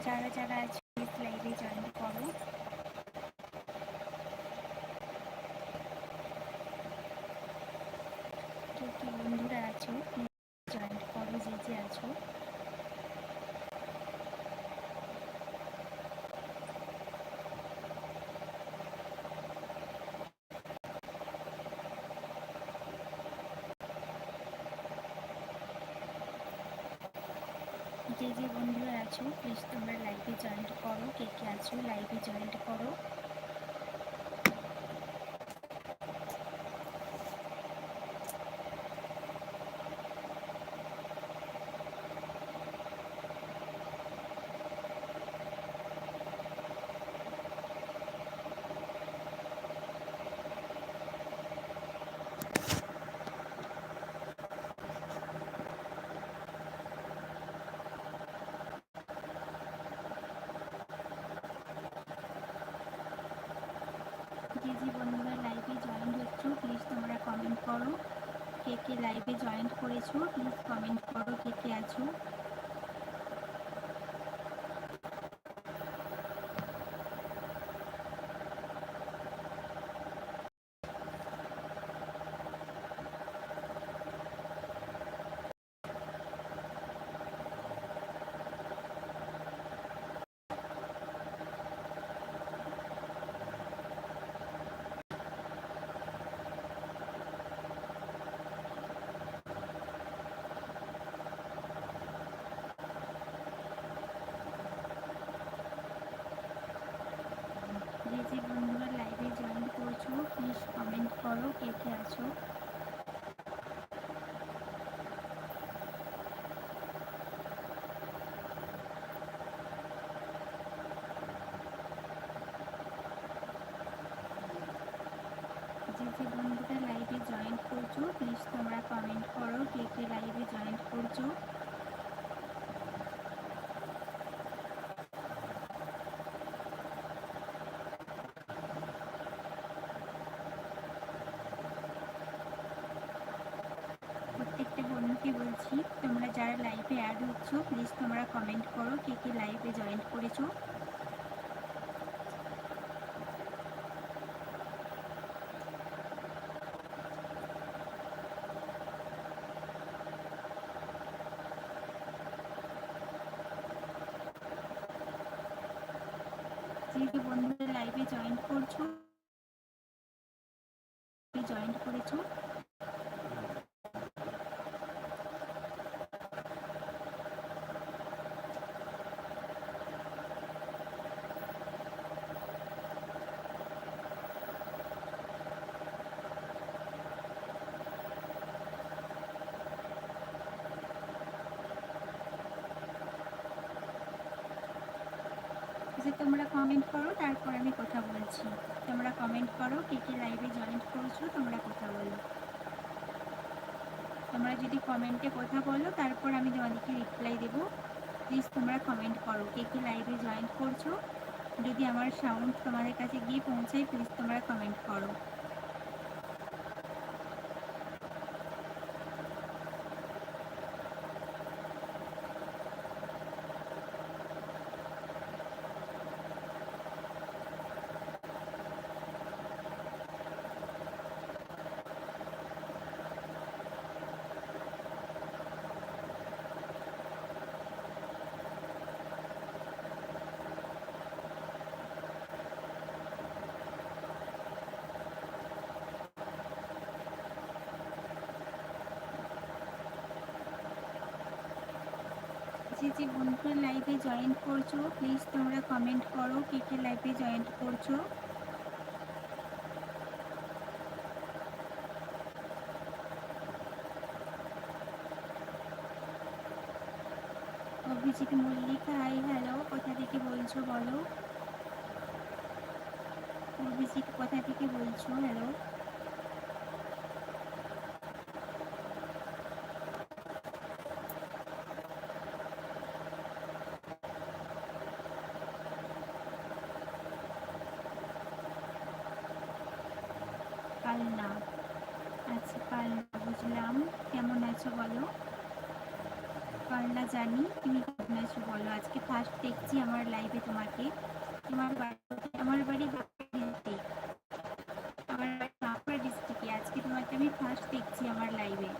যারা যারা আছে প্লিজ লাইভে জয়েন করো। কে কে বন্ধুরা আছো জয়েন করো, যে যে আছো। যে যে বন্ধুরা আছো প্লিজ তোমরা লাইভে জয়েন্ট করো কে কে আছো লাইভে জয়েন্ট করো যে যে বন্ধুরা লাইভে জয়েন হচ্ছ প্লিজ তোমরা কমেন্ট করো কে কে লাইভে জয়েন করেছ প্লিজ কমেন্ট করো কে কে আছো যে যে বন্ধুরা লাইভে জয়েন করছ প্লিজ কমেন্ট করো কে কে আছো যে যে বন্ধুরা লাইভে জয়েন করছ প্লিজ তোমরা কমেন্ট করো, কে কে লাইভে জয়েন্ট করছ। প্রত্যেকটা বন্ধুকে বলছি, তোমরা যারা লাইভে অ্যাড হচ্ছ প্লিজ তোমরা কমেন্ট করো, কে কে লাইভে জয়েন্ট করেছ যে যে বন্ধুরা লাইভে জয়েন করছ জয়েন করেছ যে তোমরা কমেন্ট করো, তারপর আমি কথা বলছি। তোমরা কমেন্ট করো, কে কে লাইভে জয়েন করছ, তোমরা কথা বলো। তোমরা যদি কমেন্টে কথা বলো, তারপর আমি তোমাদেরকে রিপ্লাই দেব। প্লিজ তোমরা কমেন্ট করো, কে কে লাইভে জয়েন করছ। যদি আমার সাউন্ড তোমাদের কাছে গিয়ে পৌঁছায় প্লিজ তোমরা কমেন্ট করো। যে যে বন্ধুরা লাইভে জয়েন করছ প্লিজ তোমরা কমেন্ট করো কে কে লাইভে জয়েন করছ। অভিজিৎ মল্লিক হাই হ্যালো কোথা থেকে বলছো বলো? অভিজিৎ, কোথা থেকে বলছো হ্যালো কালনা আচ্ছা কালনা বুঝলাম কেমন আছো বলো পারলা জানি তুমি কেমন আছো বলো আজকে ফার্স্ট দেখছি আমার লাইভে তোমাকে তোমার বাড়ি আমার বাড়ি বাঁকুড়া ডিস্ট্রিক্ট আমার বাড়ি বাঁকুড়া ডিস্ট্রিক্টে আজকে তোমাকে আমি ফার্স্ট দেখছি আমার লাইভে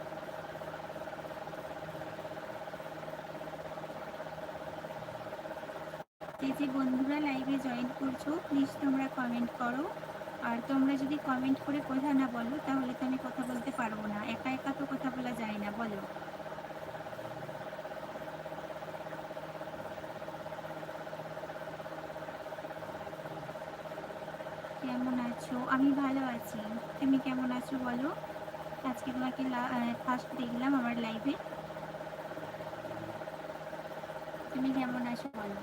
যে যে বন্ধুরা লাইভে জয়েন করছ প্লিজ তোমরা কমেন্ট করো। আর তোমরা যদি কমেন্ট করে কথা না বলো, তাহলে তো আমি কথা বলতে পারব না। একা একা তো কথা বলা যায় না, বলো। কেমন আছো? আমি ভালো আছি। তুমি কেমন আছো বলো? আজকে তোমাকে ফার্স্ট দেখলাম আমার লাইভে তুমি কেমন আছো বলো?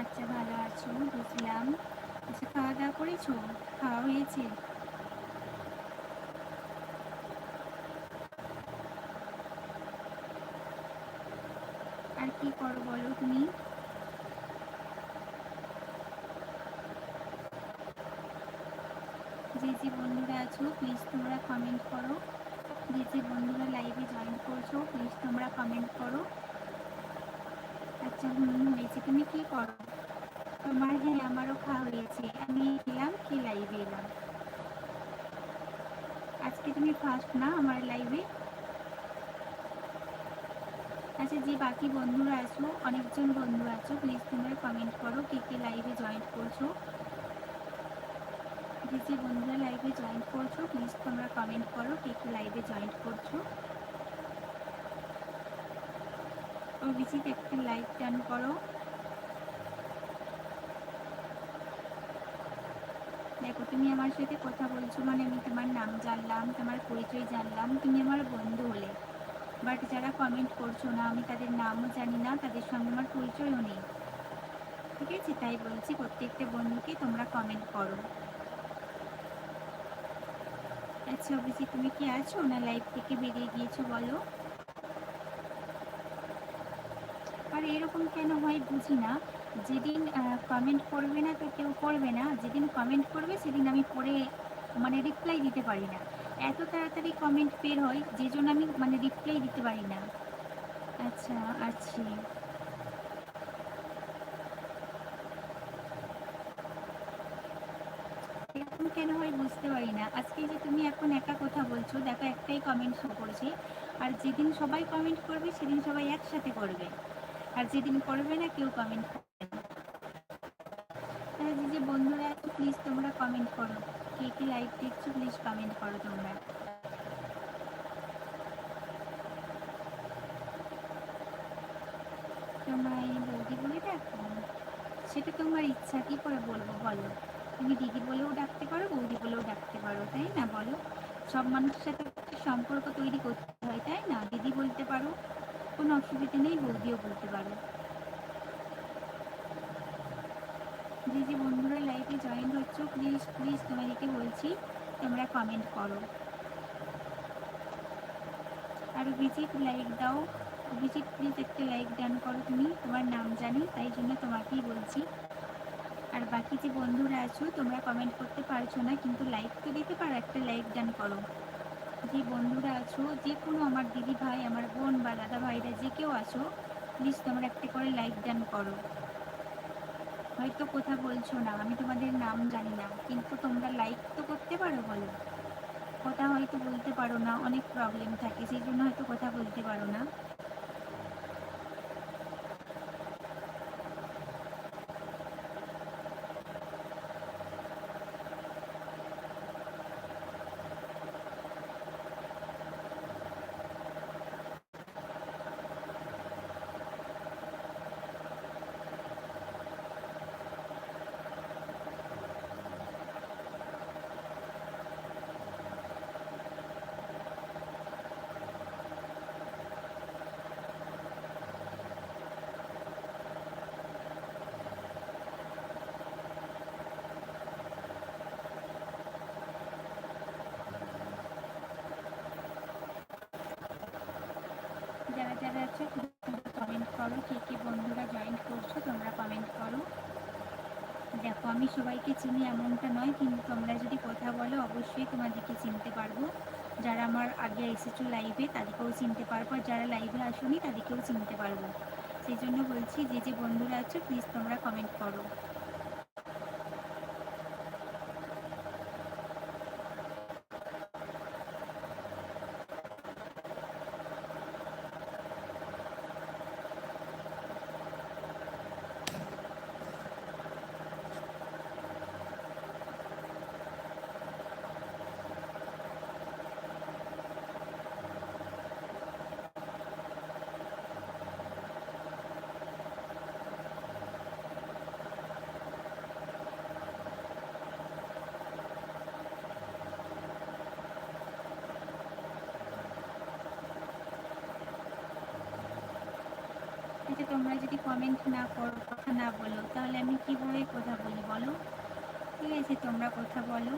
আচ্ছা ভালো আছো? বুঝলাম। আচ্ছা খাওয়া দাওয়া করেছ? খাওয়া হয়েছে? আর কি করো বলো তুমি? যে যে বন্ধুরা আছো প্লিজ তোমরা কমেন্ট করো। যে যে বন্ধুরা লাইভে জয়েন করছ প্লিজ তোমরা কমেন্ট করো। হুম হয়েছে তুমি কি করো? তোমার হ্যাঁ আমারও খাওয়া হয়েছে। আমি খেলাম কি এলাম? আজকে তুমি ফার্স্ট না আমার লাইভে আচ্ছা যে বাকি বন্ধুরা আছো, অনেকজন বন্ধু আছো প্লিজ তোমরা কমেন্ট করো কে কে লাইভে জয়েন করছ। যে যে বন্ধুরা লাইভে জয়েন করছ প্লিজ তোমরা কমেন্ট করো কে কে লাইভে জয়েন করছ। অভিজিৎ, একটা লাইক ডান করো? দেখো, তুমি আমার সাথে কথা বলছো মানে আমি তোমার নাম জানলাম, তোমার পরিচয় জানলাম, তুমি আমার বন্ধু হলে। বাট যারা কমেন্ট করছ না, আমি তাদের নামও জানি না, তাদের সঙ্গে আমার পরিচয়ও নেই। ঠিক আছে? তাই বলছি প্রত্যেকটা বন্ধুকে তোমরা কমেন্ট করো। আচ্ছা অভিজিৎ, তুমি কি আছো? না লাইভ থেকে বেরিয়ে গিয়েছো, বলো। আর এরকম কেন হয় বুঝি না। যেদিন কমেন্ট করবে না তো কেউ করবে না। যেদিন কমেন্ট করবে সেদিন আমি পড়ে মানে রিপ্লাই দিতে পারি না। এত তাড়াতাড়ি কমেন্ট বের হয়, যে জন্য আমি মানে রিপ্লাই দিতে পারি না। আচ্ছা আছি এরকম কেন হয় বুঝতে পারি না। আজকে যে তুমি এখন একা কথা বলছো, দেখো একটাই কমেন্ট শো করছে। আর যেদিন সবাই কমেন্ট করবে, সেদিন সবাই একসাথে করবে। আর যেদিন করবে না কেউ কমেন্ট করবে না। যে যে বন্ধুরা আছো প্লিজ তোমরা কমেন্ট করো। কে কে লাইভ দেখছ প্লিজ কমেন্ট করো তোমরা। তোমায় বৌদি বলে ডাকো। সেটা তোমার ইচ্ছা, কি করে বলব বলো? তুমি দিদি বলেও ডাকতে পারো বৌদি বলেও ডাকতে পারো, তাই না বলো? সব মানুষের সাথে সম্পর্ক তৈরি করতে হয়, তাই না? দিদি বলতে পারো। কোনো অসুবিধা নেই বৌদিও বলতে পারো। যে যে বন্ধুরা লাইভে জয়েন হচ্ছ প্লিজ প্লিজ তোমাদেরকে বলছি, তোমরা কমেন্ট করো। আর অভিজিৎ লাইক দাও। অভিজিৎ প্লিজ একটা লাইক ডান করো তুমি, তোমার নাম জানি, তাই জন্য তোমাকেই বলছি। আর বাকি যে বন্ধুরা আছো, তোমরা কমেন্ট করতে পারছ না, কিন্তু লাইক তো দিতে পারো, একটা লাইক ডান করো। যে বন্ধুরা আছো, যে কোনো আমার দিদি ভাই, আমার বোন বা দাদা ভাইরা, যে কেউ আছো প্লিজ তোমরা একটা করে লাইক দান করো। হয়তো কথা বলছো না, আমি তোমাদের নাম জানি না, কিন্তু তোমরা লাইক তো করতে পারো বলো। কথা হয়তো বলতে পারো না, অনেক প্রবলেম থাকে, সেই জন্য হয়তো কথা বলতে পারো না। যারা আছে কমেন্ট করো কে কে বন্ধুরা জয়েন করছ, তোমরা কমেন্ট করো। দেখো, আমি সবাইকে চিনি এমনটা নয়, কিন্তু তোমরা যদি কথা বলো, অবশ্যই তোমাদেরকে চিনতে পারব। যারা আমার আগে এসেছ লাইভে তাদেরকেও চিনতে পারব, আর যারা লাইভে আসোনি, তাদেরকেও চিনতে পারব। সেই জন্য বলছি, যে যে বন্ধুরা আছো প্লিজ তোমরা কমেন্ট করো। তোমরা যদি কমেন্ট না করো, কথা না বলো, তাহলে আমি কীভাবে কথা বলি বলো? ঠিক আছে, তোমরা কথা বলো।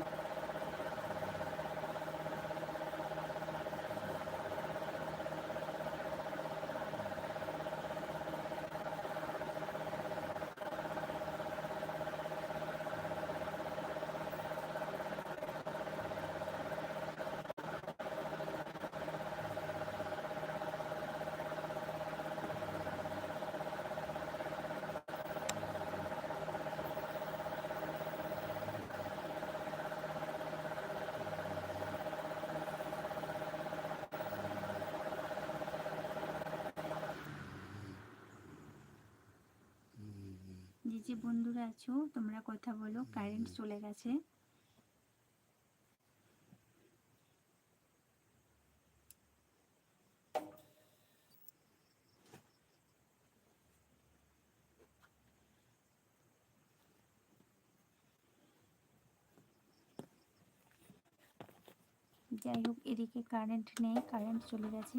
যে যে বন্ধুরা আছো তোমরা কথা বলো কারেন্ট চলে গেছে। যাই হোক এদিকে কারেন্ট নেই কারেন্ট চলে গেছে।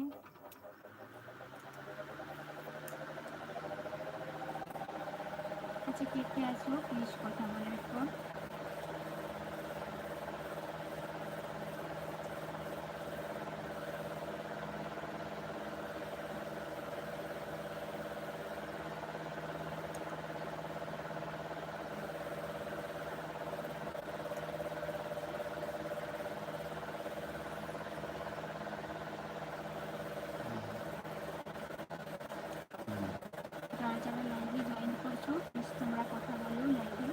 আচ্ছা কে কে আছো প্লিজ কথা বলে পর যারা যারা লাইভে জয়েন করছ প্লিজ তোমরা কথা বলো লাইভে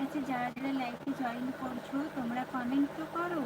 আচ্ছা যারা যারা লাইভে জয়েন করছ তোমরা কমেন্ট তো করো।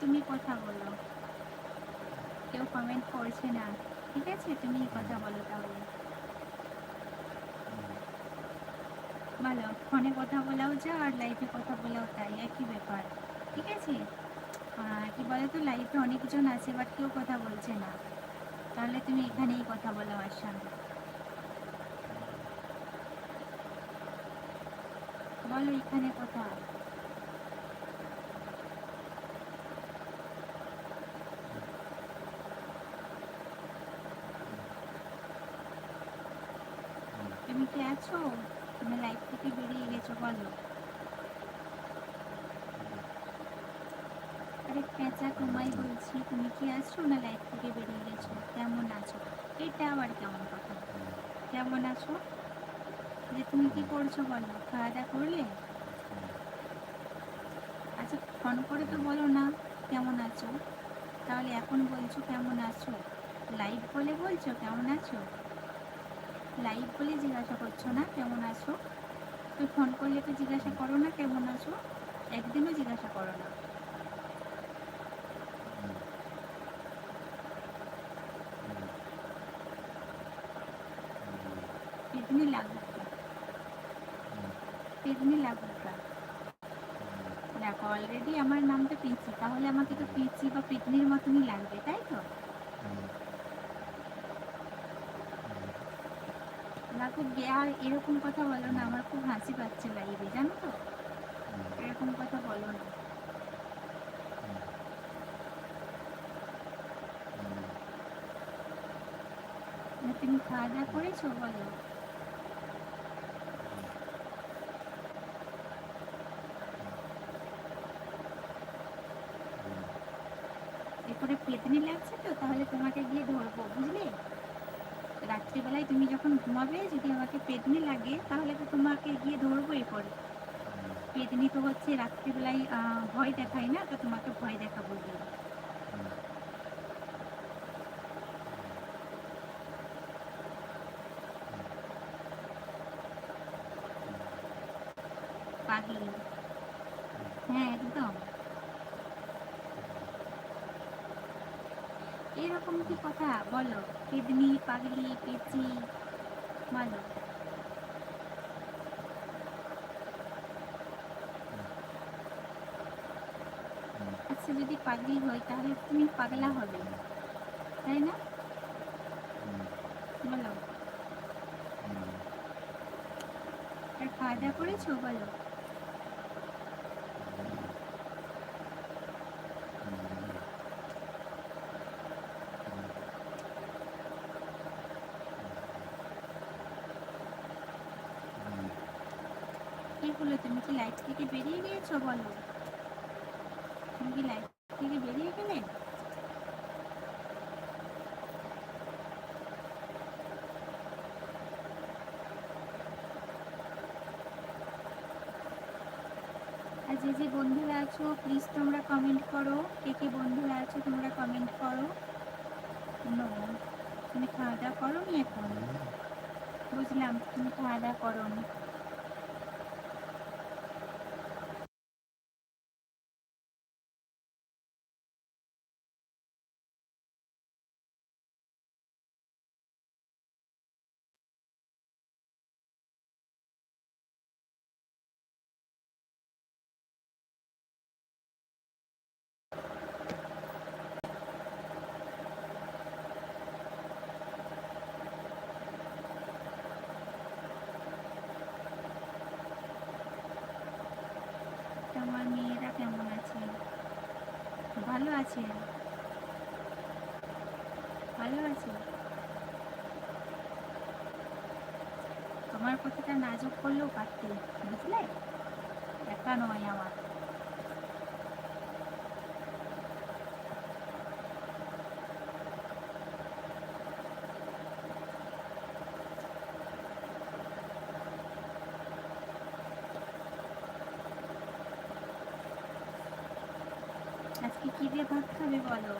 তুমি কথা বলো। কেউ কমেন্ট করছে না। ঠিক আছে? তুমি কথা বলো তাহলে। ভালো ফোনে কথা বলাও যা আর লাইফে কথা বলাও তাই। একই ব্যাপার। ঠিক আছে? কি বলে তো লাইফে অনেকজন আছে বাট কেউ কথা বলছে না। তাহলে তুমি এখানেই কথা বলো আর সঙ্গে। বলো এখানে কথা। আছো? তুমি লাইফ থেকে বেরিয়ে গেছো, বলো। আরে পেঁচা তোমায় বলছি, তুমি কি আছো না লাইফ থেকে বেরিয়ে গেছো? কেমন আছো? এটা আবার কেমন কথা? কেমন আছো? যে তুমি কি করছ বলো? খাওয়া দাওয়া করলে? আচ্ছা ফোন করে তো বলো না, কেমন আছো? তাহলে এখন বলছো কেমন আছো? লাইভ বলে বলছো, কেমন আছো? লাইভ বলে জিজ্ঞাসা করছ না? কেমন আছো? তো ফোন করলে তো জিজ্ঞাসা করো না কেমন আছো? একদিনও জিজ্ঞাসা করো না। লাগুক দেখো অলরেডি আমার নাম তো পিচি তাহলে আমাকে তো পিচি বা পেতনির মতনই লাগবে তাই তো? গে আর এরকম কথা বলো না আমার খুব হাসি পাচ্ছে লাইভে জানো তো? এরকম কথা বলো না, তুমি খাওয়া দাওয়া করেছ বলো? এরপরে পেতনি লাগছে তো তাহলে তোমাকে গিয়ে ধরবো বুঝলে? রাত্রিবেলায় তুমি যখন ঘুমাবে যদি আমাকে পেদনি লাগে তাহলে তো তোমাকে গিয়ে ধরবো পরে পেদনি তো হচ্ছে রাত্রিবেলায় ভয় দেখায় না তো তোমাকে ভয় দেখাবো গিয়ে পাগলি হ্যাঁ একদম এরকম কি বলো পাগলি, পেচি বলো আচ্ছা যদি পাগলি হয়, তাহলে তুমি পাগলা হবে, তাই না? বলো। আর খাওয়া করেছ? বলো কি হলো লাইফ থেকে বেরিয়ে গিয়েছো বলো? তুমি কি লাইফ থেকে বেরিয়ে গেলে? আর যে যে বন্ধুরা আছো প্লিজ তোমরা কমেন্ট করো। কে কে বন্ধুরা আছো তোমরা কমেন্ট করো। তুমি খাওয়া দাওয়া করো নি এখন বুঝলাম তুমি খাওয়া দাওয়া করো নি তোমার মেয়েরা কেমন আছে ভালো আছে। ভালো আছে। তোমার কথাটা নাজুক করলেও পারতে বুঝলে? একা নয় আমার। কি দিয়ে ভাত খাবে বলো?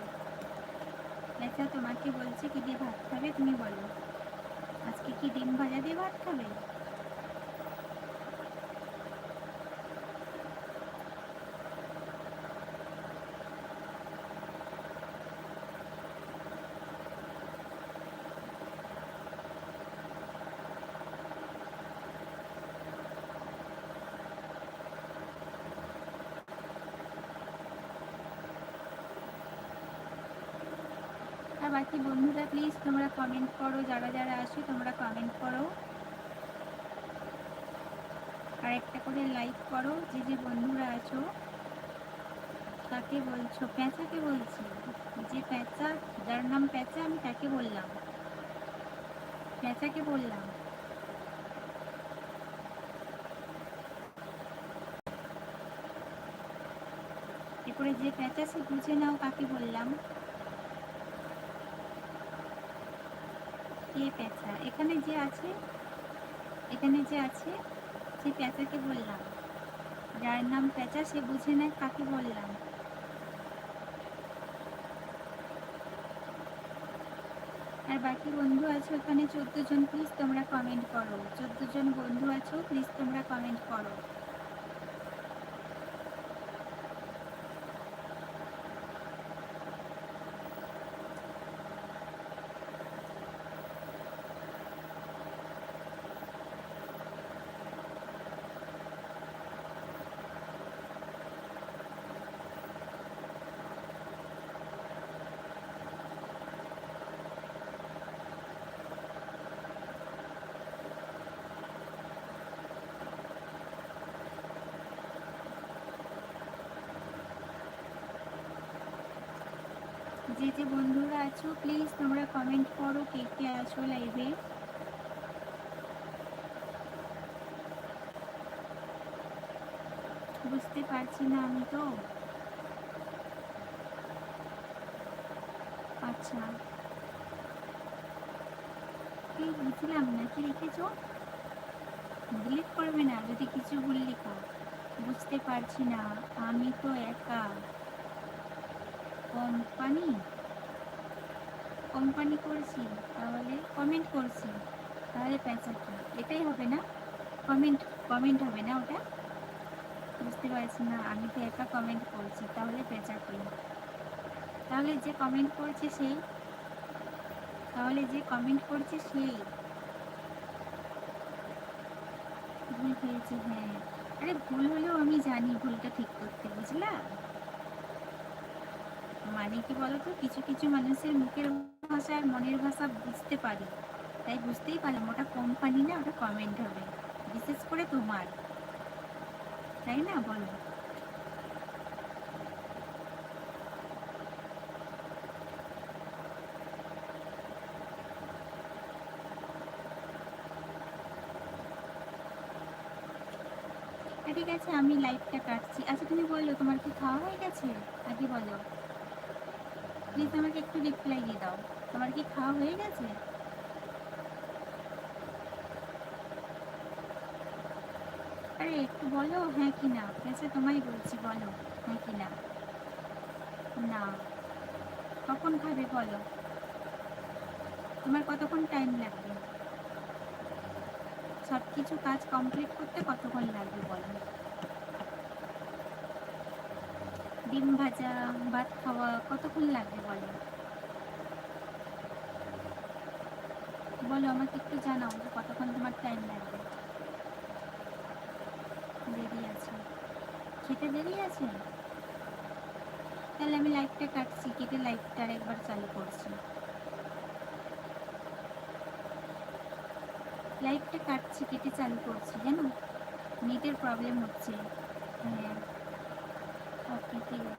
আচ্ছা তোমাকে বলছে কি দিয়ে ভাত খাবে তুমি বলো। আজকে কি ডিম ভাজা দিয়ে ভাত খাবে? আর বাকি বন্ধুরা প্লিজ তোমরা কমেন্ট করো, যারা যারা আসো তোমরা কমেন্ট করো। আর একটা করে লাইক করো, যে যে বন্ধুরা আছো, তাকে বলছো, প্যাঁচাকে বলছি। যে প্যাঁচা, যার নাম প্যাঁচা, আমি তাকে বললাম। প্যাঁচাকে বললাম। এরপরে যে প্যাঁচা সে বুঝে নাও কাকে বললাম। কে প্যাঁচা এখানে যে আছে, এখানে যে আছে, সে প্যাঁচাকে বললাম। যার নাম প্যাঁচা সে বুঝে নেয় কাকে বললাম। আর বাকি বন্ধু আছো এখানে চোদ্দ জন প্লিজ তোমরা কমেন্ট করো। চোদ্দ জন বন্ধু আছো প্লিজ তোমরা কমেন্ট করো। যে বন্ধুরা আছো প্লিজ তোমরা কমেন্ট করো কে কে আছো লাইভে বুঝতে পারছি না আমি তো। আচ্ছা। কি বুঝলাম না, কি লিখেছো? ডিলিট করবে না, যদি কিছু ভুল লিখো। বুঝতে পারছি না, আমি তো একা। কোম্পানি? কোম্পানি করছি, তাহলে কমেন্ট করছি, তাহলে প্যাঁচা কি? এটাই হবে না? কমেন্ট কমেন্ট হবে না ওটা? বুঝতে পারছি না, আমি তো একা কমেন্ট করছি, তাহলে পেঁচা কি? তাহলে যে কমেন্ট করছে সেই, তাহলে যে কমেন্ট করছে সেই। ভুল হয়েছে হ্যাঁ। আরে ভুল হলেও আমি জানি ভুলটা ঠিক করতে, বুঝলা? মানে কি বলতো? কিছু কিছু মানুষের মুখের ভাষা আর মনের ভাষা বুঝতে পারি। তাই বুঝতেই পারলাম ওটা কোম্পানি না ওটা কমেন্ট হবে। বিশেষ করে তোমার। তাই না? বলো। হ্যাঁ, ঠিক আছে আমি লাইভটা কাটছি। আচ্ছা তুমি বলো তোমার কি খাওয়া হয়ে গেছে? আগে বলো। প্লিজ আমাকে একটু রিপ্লাই দিয়ে দাও। তোমার কি খাওয়া হয়ে গেছে? আরে, একটু বলো হ্যাঁ কি না? পেছে তোমায় বলছি, বলো হ্যাঁ কি না? না। কখন খাবে বলো? তোমার কতক্ষণ টাইম লাগবে? সব কিছু কাজ কমপ্লিট করতে কতক্ষণ লাগবে বলো? ডিম ভাজা, ভাত খাওয়া কতক্ষণ লাগবে বলো? বলো, আমাকে একটু জানাও যে কতক্ষণ তোমার টাইম লাগবে। দেরি আছে। খেতে দেরি আছে? তাহলে আমি লাইটটা কাটছি, কেটে লাইটটা একবার চালু করছি। লাইটটা কাটছি, কেটে চালু করছি, জানো? নেটের প্রবলেম হচ্ছে। হ্যাঁ। ওকে ঠিক আছে।